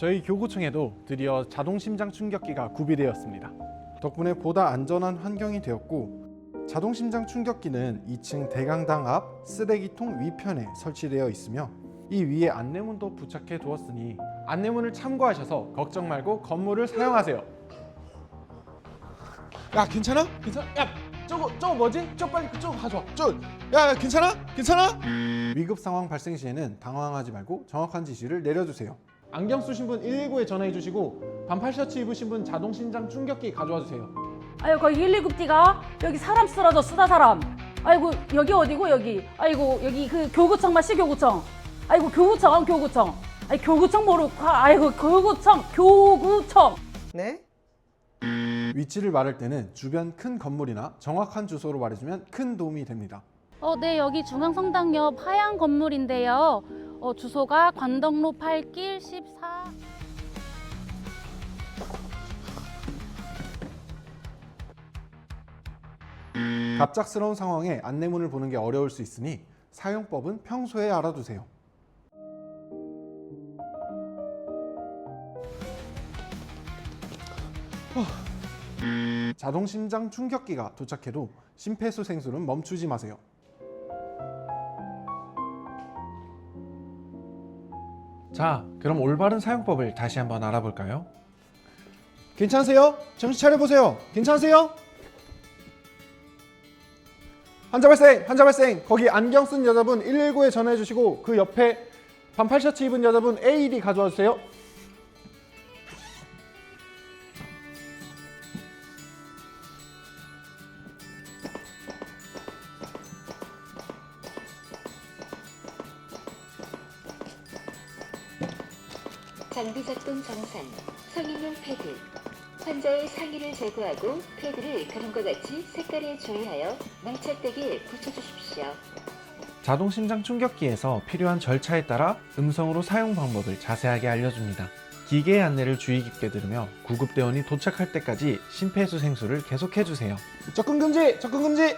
저희 교구청에도 드디어 자동 심장 충격기가 구비되었습니다. 덕분에 보다 안전한 환경이 되었고 자동 심장 충격기는 2층 대강당 앞 쓰레기통 위편에 설치되어 있으며 이 위에 안내문도 부착해 두었으니 안내문을 참고하셔서 걱정 말고 건물을 사용하세요. 야 괜찮아? 괜찮아? 야 저거 저거 뭐지? 저 빨리 그쪽 가져와. 저, 야, 야 괜찮아? 괜찮아? 위급 상황 발생 시에는 당황하지 말고 정확한 지시를 내려주세요. 안경 쓰신 분 119에 전화해 주시고 반팔 셔츠 입으신 분 자동 심장 충격기 가져와 주세요. 아유 거기 119띠가 여기 사람 쓰러져 쓰다 사람 아이고 여기 어디고 여기 아이고 여기 그 교구청만 시교구청 아이고 교구청 교구청 아이 교구청 모르고 가 아이고 교구청 교구청 네? 위치를 말할 때는 주변 큰 건물이나 정확한 주소로 말해주면 큰 도움이 됩니다. 어, 네, 여기 중앙성당 옆 하얀 건물인데요. 어, 주소가 관덕로 8길 14. 갑작스러운 상황에 안내문을 보는 게 어려울 수 있으니 사용법은 평소에 알아두세요. 자동 심장 충격기가 도착해도 심폐소생술은 멈추지 마세요. 자, 그럼 올바른 사용법을 다시 한번 알아볼까요? 괜찮으세요? 정신 차려 보세요. 괜찮으세요? 환자 발생, 환자 발생. 거기 안경 쓴 여자분 119에 전화해 주시고 그 옆에 반팔 셔츠 입은 여자분 AED 가져와 주세요. 장비 작동 정상, 성인용 패드. 환자의 상의를 제거하고 패드를 그림과 같이 색깔에 주의하여 밀착되게 붙여주십시오. 자동 심장 충격기에서 필요한 절차에 따라 음성으로 사용 방법을 자세하게 알려줍니다. 기계의 안내를 주의 깊게 들으며 구급대원이 도착할 때까지 심폐소생술을 계속해 주세요. 접근 금지, 접근 금지.